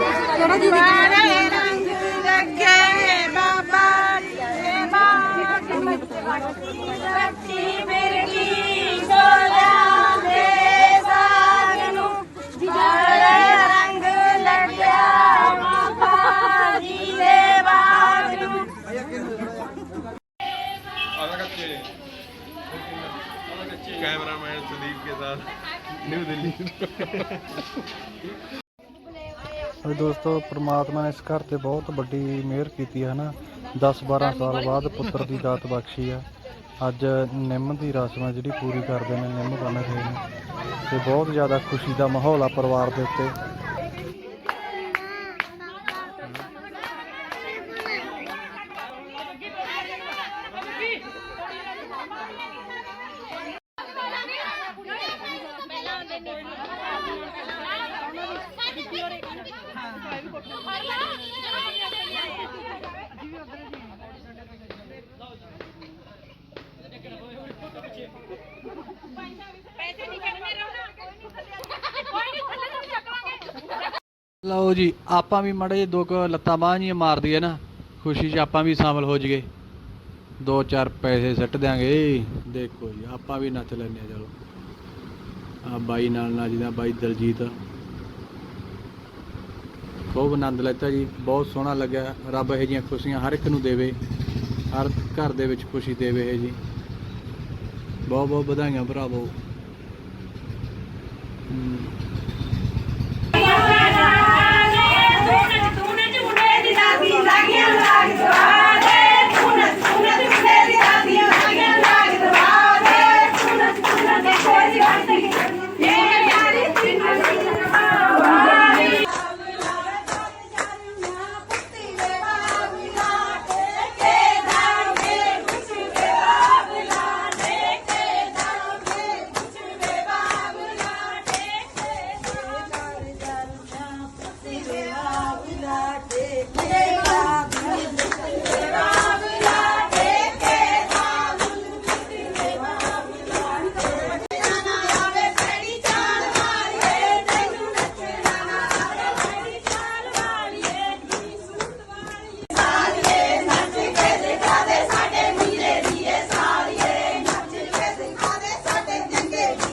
ਕਿਹੜਾ ਜੀ ਸਾਰੇ ਰੰਗ ਲੱਗੇ ਬਾਬਾ ਦੇ ਬਾਗ ਬੱਚੀ ਮਿਰਗੀ ਸੋਲਾਂ ਦੇ ਸਾਗ ਨੂੰ ਸਾਰੇ ਰੰਗ ਲੱਗਿਆ ਬਾਬਾ ਜੀ ਦੇ ਬਾਗ ਨੂੰ कैमरामैन सुदीप के साथ न्यू दिल्ली ਵੀ ਦੋਸਤੋ, ਪ੍ਰਮਾਤਮਾ ਨੇ ਇਸ ਘਰ ਤੇ ਬਹੁਤ ਵੱਡੀ ਮਿਹਰ ਕੀਤੀ ਹੈ ਨਾ 10 12 ਸਾਲ ਬਾਅਦ ਪੁੱਤਰ ਦੀ ਦਾਤ ਬਖਸ਼ੀ ਆ। ਅੱਜ ਨਿੰਮ ਦੀ ਰਸਮ ਹੈ ਜਿਹੜੀ ਪੂਰੀ ਕਰਦੇ ਨੇ, ਨਿੰਮ ਬਣ ਰਹੇ ਨੇ। ਤੇ ਬਹੁਤ ਜ਼ਿਆਦਾ ਖੁਸ਼ੀ ਦਾ ਮਾਹੌਲ ਆ ਪਰਿਵਾਰ ਦੇ ਉੱਤੇ। ਲਓ ਜੀ, ਆਪਾਂ ਵੀ ਮੜੇ ਦੋ ਕੁ ਲੱਤਾਂ ਬਾਹਾਂ ਜੀਆਂ ਮਾਰਦੀ ਹੈ ਨਾ, ਖੁਸ਼ੀ 'ਚ ਆਪਾਂ ਵੀ ਸ਼ਾਮਲ ਹੋ ਜਾਈਏ। ਦੋ ਚਾਰ ਪੈਸੇ ਸੱਟ ਦਿਆਂਗੇ। ਦੇਖੋ ਜੀ, ਆਪਾਂ ਵੀ ਨੱਚ ਲੈਂਦੇ ਆ, ਚਲੋ। ਆ ਬਾਈ ਨਾਲ ਨੱਚਦਾ ਬਾਈ ਦਲਜੀਤ। ਬਹੁਤ ਆਨੰਦ ਲੈਤਾ ਜੀ ਬਹੁਤ ਸੋਹਣਾ ਲੱਗਿਆ। ਰੱਬ ਇਹ ਜੀਆਂ ਖੁਸ਼ੀਆਂ ਹਰ ਇੱਕ ਨੂੰ ਦੇਵੇ ਹਰ ਘਰ ਦੇ ਵਿੱਚ ਖੁਸ਼ੀ ਦੇਵੇ ਇਹ ਜੀ। ਬਹੁਤ ਬਹੁਤ ਵਧਾਈਆਂ ਭਰਾਵੋ। ਹਮ, Yay!